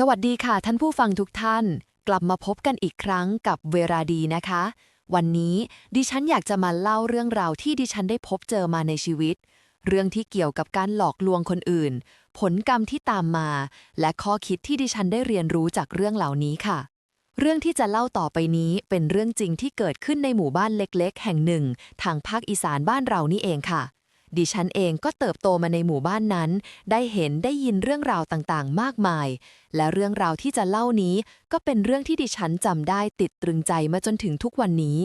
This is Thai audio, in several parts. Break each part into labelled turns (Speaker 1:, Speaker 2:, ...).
Speaker 1: สวัสดีค่ะท่านผู้ฟังทุกท่าน กลับมาพบกันอีกครั้งกับเวลาดีนะคะ วันนี้ดิฉันอยากจะมาเล่าเรื่องราวที่ดิฉันได้พบเจอมาในชีวิต เรื่องที่เกี่ยวกับการหลอกลวงคนอื่น ผลกรรมที่ตามมา และข้อคิดที่ดิฉันได้เรียนรู้จากเรื่องเหล่านี้ค่ะ เรื่องที่จะเล่าต่อไปนี้เป็นเรื่องจริงที่เกิดขึ้นในหมู่บ้านเล็ก ๆ แห่งหนึ่ง ทางภาคอีสานบ้านเรานี่เองค่ะ ดิฉันเองก็เติบโตมาในหมู่บ้านนั้น ได้เห็นได้ยินเรื่องราวต่างๆ มากมาย และเรื่องราวที่จะเล่านี้ ก็เป็นเรื่องที่ดิฉันจำได้ติดตรึงใจมาจนถึงทุกวันนี้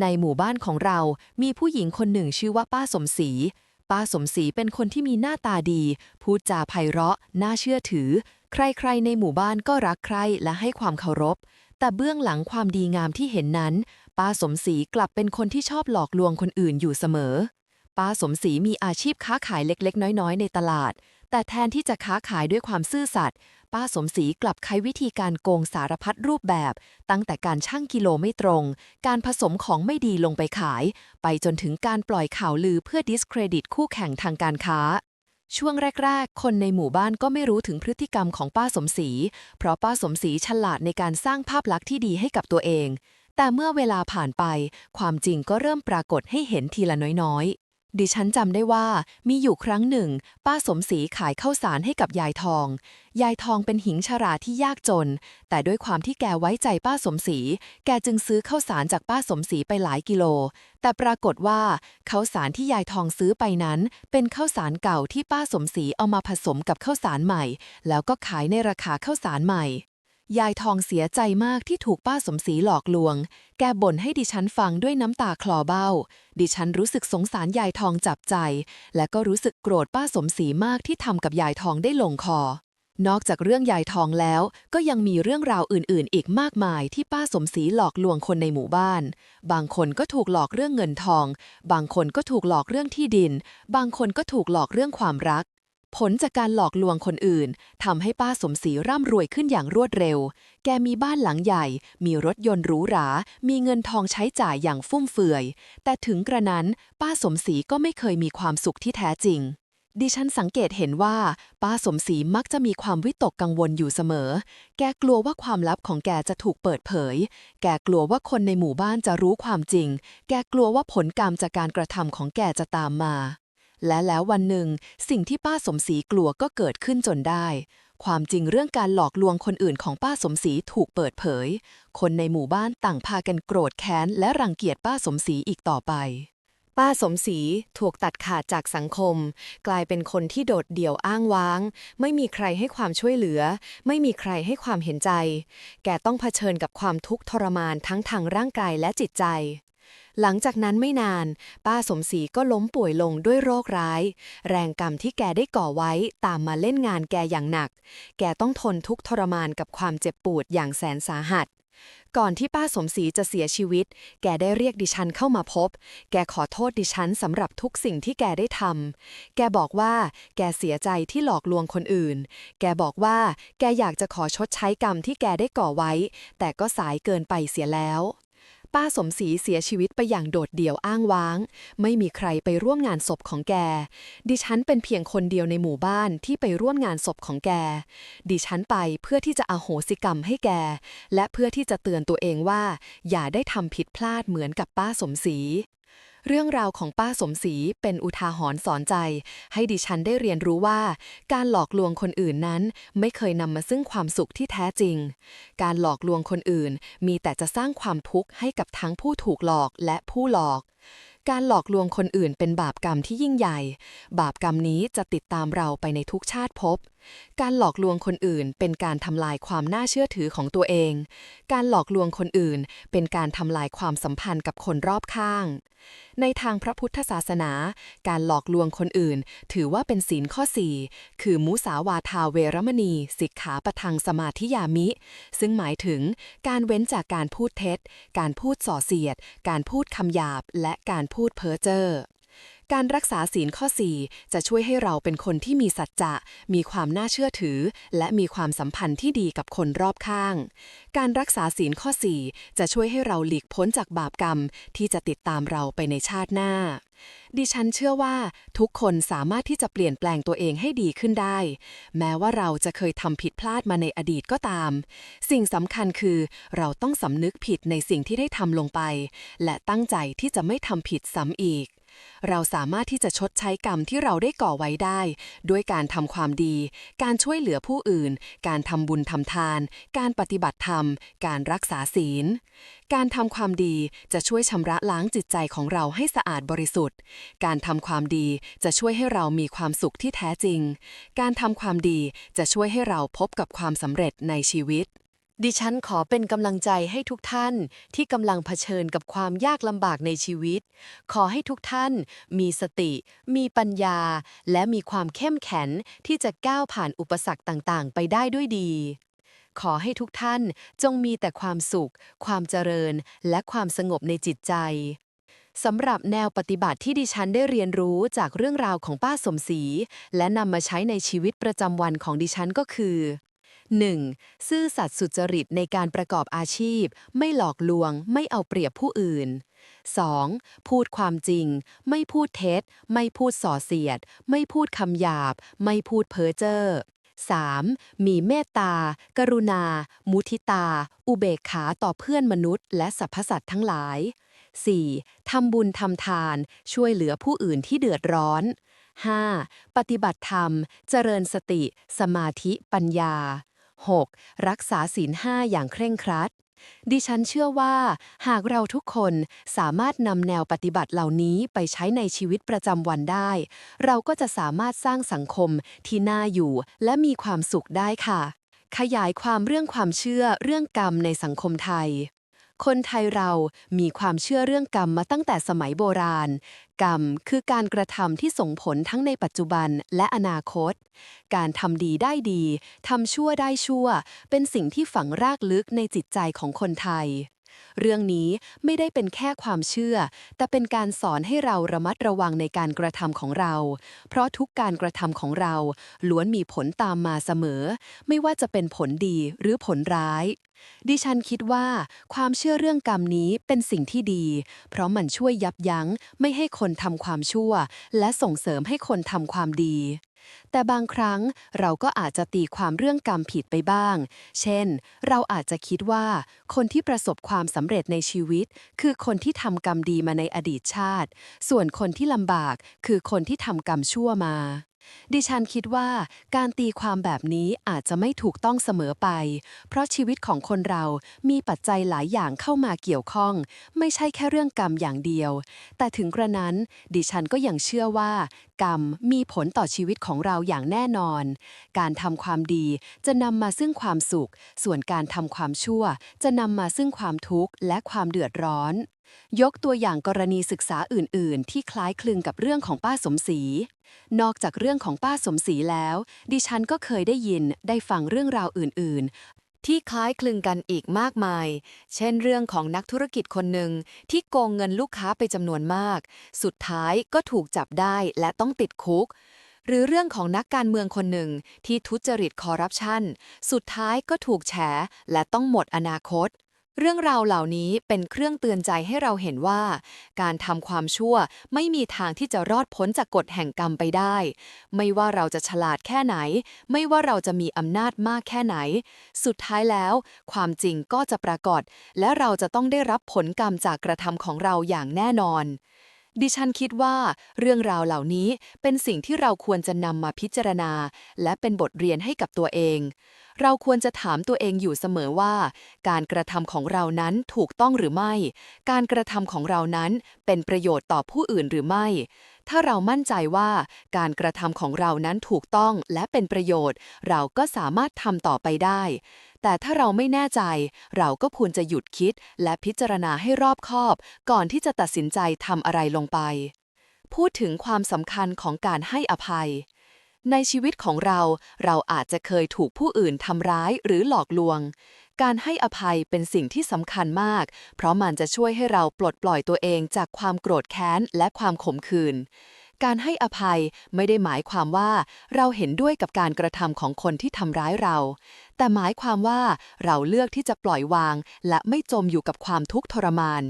Speaker 1: ในหมู่บ้านของเรามีผู้หญิงคนหนึ่งชื่อว่าป้าสมศรีป้าสมศรีเป็นคนที่มีหน้าตาดี พูดจาไพเราะ น่าเชื่อถือ ใครๆ ในหมู่บ้านก็รักใคร่และให้ความเคารพ แต่เบื้องหลังความดีงามที่เห็นนั้น ป้าสมศรีกลับเป็นคนที่ชอบหลอกลวงคนอื่นอยู่เสมอ ป้าสมศรีมีอาชีพค้าขายเล็กๆ น้อยๆ ในตลาด แต่แทนที่จะค้าขายด้วยความซื่อสัตย์ป้าสมศรีกลับใช้วิธีการโกงสารพัดรูปแบบ ตั้งแต่การชั่งกิโลไม่ตรง การผสมของไม่ดีลงไปขาย ไปจนถึงการปล่อยข่าวลือเพื่อดิสเครดิตคู่แข่งทางการค้าช่วงแรก ๆ คนในหมู่บ้านก็ไม่รู้ถึงพฤติกรรมของป้าสมศรี เพราะป้าสมศรีฉลาดในการสร้างภาพลักษณ์ที่ดีให้กับตัวเอง แต่เมื่อเวลาผ่านไป ความจริงก็เริ่มปรากฏให้เห็นทีละน้อย ดิฉันจำได้ว่ามีอยู่ครั้งหนึ่ง ป้าสมศรีขายข้าวสารให้กับยายทอง ยายทองเป็นหญิงชราที่ยากจน แต่ด้วยความที่แกไว้ใจป้าสมศรีแกจึงซื้อข้าวสารจากป้าสมศรีไปหลายกิโล แต่ปรากฏว่าข้าวสารที่ยายทองซื้อไปนั้น เป็นข้าวสารเก่าที่ป้าสมศรีเอามาผสมกับข้าวสารใหม่ แล้วก็ขายในราคาข้าวสารใหม่ ยายทองเสียใจมากที่ถูกป้าสมศรีหลอกลวง แกบ่นให้ดิฉันฟังด้วยน้ำตาคลอเบ้า ดิฉันรู้สึกสงสารยายทองจับใจ และก็รู้สึกโกรธป้าสมศรีมากที่ทำกับยายทองได้ลงคอ นอกจากเรื่องยายทองแล้ว ก็ยังมีเรื่องราวอื่นๆ อีกมากมายที่ป้าสมศรีหลอกลวงคนในหมู่บ้าน บางคนก็ถูกหลอกเรื่องเงินทอง บางคนก็ถูกหลอกเรื่องที่ดิน บางคนก็ถูกหลอกเรื่องความรัก ผลจากการหลอกลวงคนอื่นทำให้ป้าสมศรีร่ำรวยขึ้นอย่างรวดเร็ว แกมีบ้านหลังใหญ่ มีรถยนต์หรูหรา มีเงินทองใช้จ่ายอย่างฟุ่มเฟือย แต่ถึงกระนั้นป้าสมศรีก็ไม่เคยมีความสุขที่แท้จริง ดิฉันสังเกตเห็นว่า ป้าสมศรีมักจะมีความวิตกกังวลอยู่เสมอ แกกลัวว่าความลับของแกจะถูกเปิดเผย แกกลัวว่าคนในหมู่บ้านจะรู้ความจริง แกกลัวว่าผลกรรมจากการกระทำของแกจะตามมา และแล้ววันหนึ่ง สิ่งที่ป้าสมศรีกลัวก็เกิดขึ้นจนได้ ความจริงเรื่องการหลอกลวงคนอื่นของป้าสมศรีถูกเปิดเผย คนในหมู่บ้านต่างพากันโกรธแค้น และรังเกียจป้าสมศรีอีกต่อไป ป้าสมศรีถูกตัดขาดจากสังคม กลายเป็นคนที่โดดเดี่ยวอ้างว้าง ไม่มีใครให้ความช่วยเหลือ ไม่มีใครให้ความเห็นใจ แกต้องเผชิญกับความทุกข์ทรมานทั้งทางร่างกายและจิตใจ หลังจากนั้นไม่นาน ป้าสมศรีก็ล้มป่วยลงด้วยโรคร้าย แรงกรรมที่แกได้ก่อไว้ตามมาเล่นงานแกอย่างหนัก แกต้องทนทุกทรมานกับความเจ็บปวดอย่างแสนสาหัสก่อนที่ป้าสมศรีจะเสียชีวิต แกได้เรียกดิฉันเข้ามาพบ แกขอโทษดิฉันสำหรับทุกสิ่งที่แกได้ทำ แกบอกว่า แกเสียใจที่หลอกลวงคนอื่น แกบอกว่า แกอยากจะขอชดใช้กรรมที่แกได้ก่อไว้ แต่ก็สายเกินไปเสียแล้ว ป้าสมศรีเสียชีวิตไปอย่างโดดเดี่ยวอ้างว้าง ไม่มีใครไปร่วมงานศพของแก ดิฉันเป็นเพียงคนเดียวในหมู่บ้านที่ไปร่วมงานศพของแก ดิฉันไปเพื่อที่จะอโหสิกรรมให้แก และเพื่อที่จะเตือนตัวเองว่า อย่าได้ทำผิดพลาดเหมือนกับป้าสมศรี เรื่องราวของป้าสมศรีเป็นอุทาหรณ์สอนใจ ให้ดิฉันได้เรียนรู้ว่า การหลอกลวงคนอื่นนั้น ไม่เคยนำมาซึ่งความสุขที่แท้จริง การหลอกลวงคนอื่น มีแต่จะสร้างความทุกข์ให้กับทั้งผู้ถูกหลอกและผู้หลอกการหลอกลวงคนอื่นเป็นบาปกรรมที่ยิ่งใหญ่ บาปกรรมนี้จะติดตามเราไปในทุกชาติภพ การหลอกลวงคนอื่นเป็นการทำลายความน่าเชื่อถือของตัวเอง การหลอกลวงคนอื่นเป็นการทำลายความสัมพันธ์กับคนรอบข้าง ในทางพระพุทธศาสนา การหลอกลวงคนอื่น ถือว่าเป็นศีลข้อ 4 คือมุสาวาทาเวรมณี สิกขาปทังสมาธิยามิ ซึ่งหมายถึงการเว้นจากการพูดเท็จ การพูดส่อเสียด การพูดคำหยาบ และการพูดเพ้อเจ้อ
Speaker 2: การรักษาศีลข้อ 4 จะช่วยให้เราเป็นคนที่มีสัจจะ มีความน่าเชื่อถือ และมีความสัมพันธ์ที่ดีกับคนรอบข้าง การรักษาศีลข้อ 4 จะช่วยให้เราหลีกพ้นจากบาปกรรม ที่จะติดตามเราไปในชาติหน้า ดิฉันเชื่อว่าทุกคนสามารถที่จะเปลี่ยนแปลงตัวเองให้ดีขึ้นได้ แม้ว่าเราจะเคยทำผิดพลาดมาในอดีตก็ตาม สิ่งสำคัญคือ เราต้องสำนึกผิดในสิ่งที่ได้ทำลงไป และตั้งใจที่จะไม่ทำผิดซ้ำอีก เราสามารถที่จะชดใช้กรรมที่เราได้ก่อไว้ได้ ด้วยการทำความดี การช่วยเหลือผู้อื่น การทำบุญทำทาน การปฏิบัติธรรม การรักษาศีล การทำความดีจะช่วยชำระล้างจิตใจของเราให้สะอาดบริสุทธิ์ การทำความดีจะช่วยให้เรามีความสุขที่แท้จริง การทำความดีจะช่วยให้เราพบกับความสำเร็จในชีวิต
Speaker 1: ดิฉันขอเป็นกำลังใจให้ทุกท่านที่กำลังเผชิญกับความยากลำบากในชีวิต ขอให้ทุกท่านมีสติ มีปัญญา และมีความเข้มแข็งที่จะก้าวผ่านอุปสรรคต่างๆ ไปได้ด้วยดี ขอให้ทุกท่านจงมีแต่ความสุข ความเจริญ และความสงบในจิตใจสำหรับแนวปฏิบัติที่ดิฉันได้เรียนรู้จากเรื่องราวของป้าสมศรีและนำมาใช้ในชีวิตประจำวันของดิฉันก็คือ 1. ซื่อสัตย์สุจริตในการประกอบอาชีพ ไม่หลอกลวง ไม่เอาเปรียบผู้อื่น 2. พูดความจริง ไม่พูดเท็จ ไม่พูดส่อเสียด ไม่พูดคำหยาบ ไม่พูดเพ้อเจ้อ 3. มีเมตตา กรุณา มุทิตา อุเบกขาต่อเพื่อนมนุษย์ และสรรพสัตว์ทั้งหลาย 4. ทำบุญทำทาน ช่วยเหลือผู้อื่นที่เดือดร้อน 5. ปฏิบัติธรรม เจริญสติ สมาธิ ปัญญา 6. รักษาศีลห้าอย่างเคร่งครัด ดิฉันเชื่อว่า หากเราทุกคนสามารถนำแนวปฏิบัติเหล่านี้ไปใช้ในชีวิตประจำวันได้ เราก็จะสามารถสร้างสังคมที่น่าอยู่และมีความสุขได้ค่ะ ขยายความเรื่องความเชื่อเรื่องกรรมในสังคมไทยคนไทยเรามีความเชื่อเรื่องกรรมมาตั้งแต่สมัยโบราณ กรรมคือการกระทำที่ส่งผลทั้งในปัจจุบันและอนาคต การทำดีได้ดี ทำชั่วได้ชั่ว เป็นสิ่งที่ฝังรากลึกในจิตใจของคนไทย เรื่องนี้ไม่ได้เป็นแค่ความเชื่อ แต่เป็นการสอนให้เราระมัดระวังในการกระทำของเรา เพราะทุกการกระทำของเรา ล้วนมีผลตามมาเสมอ ไม่ว่าจะเป็นผลดีหรือผลร้าย ดิฉันคิดว่าความเชื่อเรื่องกรรมนี้เป็นสิ่งที่ดี เพราะมันช่วยยับยั้งไม่ให้คนทำความชั่ว และส่งเสริมให้คนทำความดี แต่บางครั้งเราก็อาจจะตีความเรื่องกรรมผิดไปบ้าง เช่น เราอาจจะคิดว่า คนที่ประสบความสำเร็จในชีวิต คือคนที่ทำกรรมดีมาในอดีตชาติ ส่วนคนที่ลำบากคือคนที่ทำกรรมชั่วมา ดิฉันคิดว่าการตีความแบบนี้อาจจะไม่ถูกต้องเสมอไป เพราะชีวิตของคนเรามีปัจจัยหลายอย่างเข้ามาเกี่ยวข้อง ไม่ใช่แค่เรื่องกรรมอย่างเดียว แต่ถึงกระนั้น ดิฉันก็ยังเชื่อว่า กรรมมีผลต่อชีวิตของเราอย่างแน่นอน การทำความดีจะนำมาซึ่งความสุข ส่วนการทำความชั่ว จะนำมาซึ่งความทุกข์และความเดือดร้อน ยกตัวอย่างกรณีศึกษาอื่น ๆ ที่คล้ายคลึงกับเรื่องของป้าสมศรี นอกจากเรื่องของป้าสมศรีแล้ว ดิฉันก็เคยได้ยินได้ฟังเรื่องราวอื่น ๆ ที่คล้ายคลึงกันอีกมากมาย เช่นเรื่องของนักธุรกิจคนหนึ่งที่โกงเงินลูกค้าไปจำนวนมาก สุดท้ายก็ถูกจับได้และต้องติดคุกหรือเรื่องของนักการเมืองคนหนึ่งที่ทุจริตคอร์รัปชัน สุดท้ายก็ถูกแฉและต้องหมดอนาคต เรื่องราวเหล่านี้เป็นเครื่องเตือนใจให้เราเห็นว่า การทำความชั่วไม่มีทางที่จะรอดพ้นจากกฎแห่งกรรมไปได้ ไม่ว่าเราจะฉลาดแค่ไหน ไม่ว่าเราจะมีอำนาจมากแค่ไหน สุดท้ายแล้ว ความจริงก็จะปรากฏ และเราจะต้องได้รับผลกรรมจากกระทำของเราอย่างแน่นอน ดิฉันคิดว่าเรื่องราวเหล่านี้เป็นสิ่งที่เราควรจะนำมาพิจารณา และเป็นบทเรียนให้กับตัวเอง เราควรจะถามตัวเองอยู่เสมอว่า การกระทำของเรานั้นถูกต้องหรือไม่ การกระทำของเรานั้นเป็นประโยชน์ต่อผู้อื่นหรือไม่ ถ้าเรามั่นใจว่าการกระทำของเรานั้นถูกต้องและเป็นประโยชน์ เราก็สามารถทำต่อไปได้ แต่ถ้าเราไม่แน่ใจ เราก็ควรจะหยุดคิดและพิจารณาให้รอบคอบ ก่อนที่จะตัดสินใจทำอะไรลงไป พูดถึงความสำคัญของการให้อภัยในชีวิตของเรา เราอาจจะเคยถูกผู้อื่นทำร้ายหรือหลอกลวง
Speaker 2: การให้อภัยเป็นสิ่งที่สำคัญมาก เพราะมันจะช่วยให้เราปลดปล่อยตัวเองจากความโกรธแค้นและความขมขื่นการให้อภัยไม่ได้หมายความว่าเราเห็นด้วยกับการกระทำของคนที่ทำร้ายเรา แต่หมายความว่าเราเลือกที่จะปล่อยวาง และไม่จมอยู่กับความทุกข์ทรมาน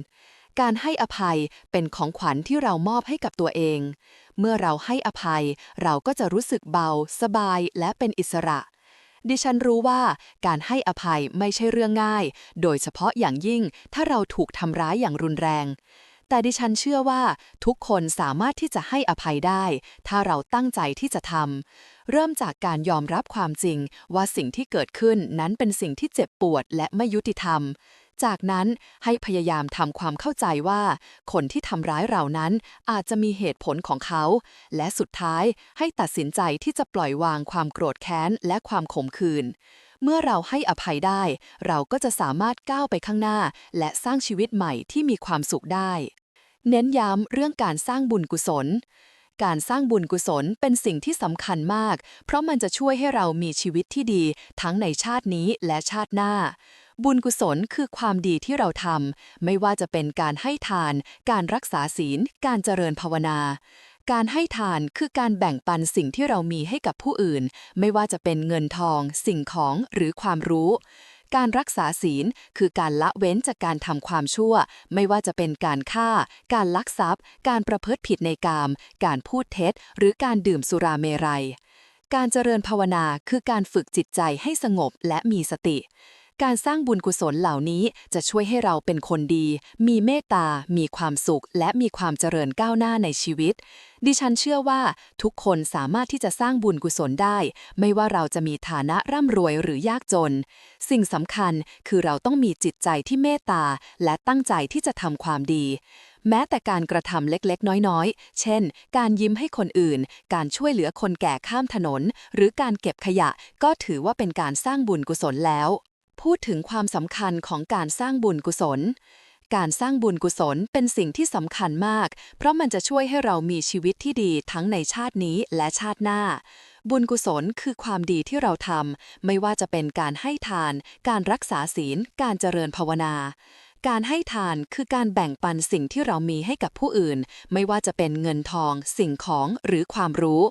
Speaker 2: การให้อภัยเป็นของขวัญที่เรามอบให้กับตัวเอง เมื่อเราให้อภัย เราก็จะรู้สึกเบา สบาย และเป็นอิสระ ดิฉันรู้ว่าการให้อภัยไม่ใช่เรื่องง่าย โดยเฉพาะอย่างยิ่งถ้าเราถูกทำร้ายอย่างรุนแรง แต่ดิฉันเชื่อว่า ทุกคนสามารถที่จะให้อภัยได้ ถ้าเราตั้งใจที่จะทำเริ่มจากการยอมรับความจริงว่าสิ่งที่เกิดขึ้นนั้นเป็นสิ่งที่เจ็บปวดและไม่ยุติธรรม จากนั้นให้พยายามทำความเข้าใจว่า คนที่ทำร้ายเรานั้นอาจจะมีเหตุผลของเขา และสุดท้ายให้ตัดสินใจที่จะปล่อยวางความโกรธแค้นและความขมขื่นเมื่อเราให้อภัยได้ เราก็จะสามารถก้าวไปข้างหน้า และสร้างชีวิตใหม่ที่มีความสุขได้ เน้นย้ำเรื่องการสร้างบุญกุศลการสร้างบุญกุศลเป็นสิ่งที่สำคัญมาก เพราะมันจะช่วยให้เรามีชีวิตที่ดีทั้งในชาตินี้และชาติหน้า บุญกุศลคือความดีที่เราทำ ไม่ว่าจะเป็นการให้ทาน การรักษาศีล การเจริญภาวนา การให้ทานคือการแบ่งปันสิ่งที่เรามีให้กับผู้อื่น ไม่ว่าจะเป็นเงินทอง สิ่งของหรือความรู้การรักษาศีลคือการละเว้นจากการทำความชั่ว ไม่ว่าจะเป็นการฆ่า การลักทรัพย์ การประพฤติผิดในกาม การพูดเท็จ หรือการดื่มสุราเมรัย การเจริญภาวนาคือการฝึกจิตใจให้สงบและมีสติ การสร้างบุญกุศลเหล่านี้จะช่วยให้เราเป็นคนดี มีเมตตา มีความสุข และมีความเจริญก้าวหน้าในชีวิต ดิฉันเชื่อว่าทุกคนสามารถที่จะสร้างบุญกุศลได้ ไม่ว่าเราจะมีฐานะร่ำรวยหรือยากจน สิ่งสำคัญคือเราต้องมีจิตใจที่เมตตา และตั้งใจที่จะทำความดีแม้แต่การกระทำเล็กๆ น้อยๆ เช่น การยิ้มให้คนอื่น การช่วยเหลือคนแก่ข้ามถนน หรือการเก็บขยะ ก็ถือว่าเป็นการสร้างบุญกุศลแล้ว พูดถึงความสำคัญของการสร้างบุญกุศล การสร้างบุญกุศลเป็นสิ่งที่สำคัญมาก เพราะมันจะช่วยให้เรามีชีวิตที่ดีทั้งในชาตินี้และชาติหน้า บุญกุศลคือความดีที่เราทำไม่ว่าจะเป็นการให้ทาน การรักษาศีล การเจริญภาวนาการให้ทานคือการแบ่งปันสิ่งที่เรามีให้กับผู้อื่น ไม่ว่าจะเป็นเงินทอง สิ่งของหรือความรู้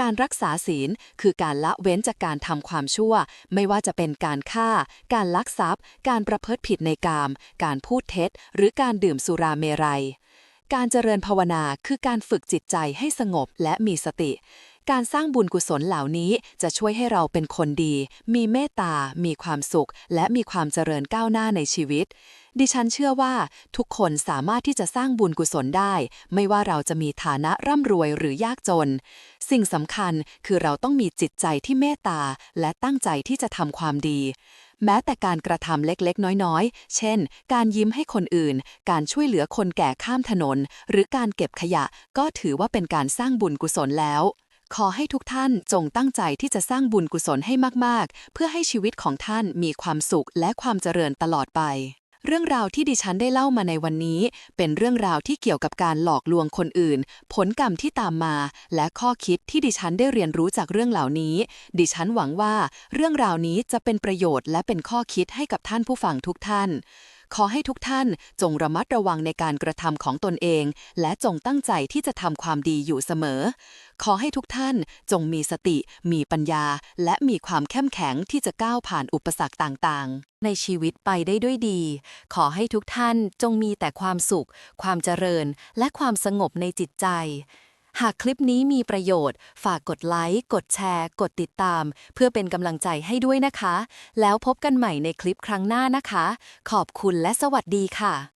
Speaker 2: การรักษาศีลคือการละเว้นจากการทำความชั่ว ไม่ว่าจะเป็นการฆ่า การลักทรัพย์ การประพฤติผิดในกาม การพูดเท็จ หรือการดื่มสุราเมรัยการเจริญภาวนาคือการฝึกจิตใจให้สงบและมีสติ การสร้างบุญกุศลเหล่านี้จะช่วยให้เราเป็นคนดี มีเมตตา มีความสุข และมีความเจริญก้าวหน้าในชีวิต ดิฉันเชื่อว่าทุกคนสามารถที่จะสร้างบุญกุศลได้ ไม่ว่าเราจะมีฐานะร่ำรวยหรือยากจน สิ่งสำคัญคือเราต้องมีจิตใจที่เมตตา และตั้งใจที่จะทำความดีแม้แต่การกระทำเล็กๆ น้อยๆ เช่น การยิ้มให้คนอื่น การช่วยเหลือคนแก่ข้ามถนน หรือการเก็บขยะ ก็ถือว่าเป็นการสร้างบุญกุศลแล้ว ขอให้ทุกท่านจงตั้งใจที่จะสร้างบุญกุศลให้มาก ๆ เพื่อให้ชีวิตของท่านมีความสุขและความเจริญตลอดไป เรื่องราวที่ดิฉันได้เล่ามาในวันนี้ เป็นเรื่องราวที่เกี่ยวกับการหลอกลวงคนอื่น ผลกรรมที่ตามมา และข้อคิดที่ดิฉันได้เรียนรู้จากเรื่องเหล่านี้ ดิฉันหวังว่า เรื่องราวนี้จะเป็นประโยชน์และเป็นข้อคิดให้กับท่านผู้ฟังทุกท่าน ขอให้ทุกท่านจงระมัดระวังในการกระทำของตนเอง และจงตั้งใจที่จะทำความดีอยู่เสมอ ขอให้ทุกท่านจงมีสติ มีปัญญา และมีความเข้มแข็งที่จะก้าวผ่านอุปสรรคต่างๆ
Speaker 1: ในชีวิตไปได้ด้วยดี ขอให้ทุกท่านจงมีแต่ความสุข ความเจริญ และความสงบในจิตใจ หากคลิปนี้มีประโยชน์ ฝากกดไลค์ กดแชร์ กดติดตาม เพื่อเป็นกำลังใจให้ด้วยนะคะ แล้วพบกันใหม่ในคลิปครั้งหน้านะคะ ขอบคุณและสวัสดีค่ะ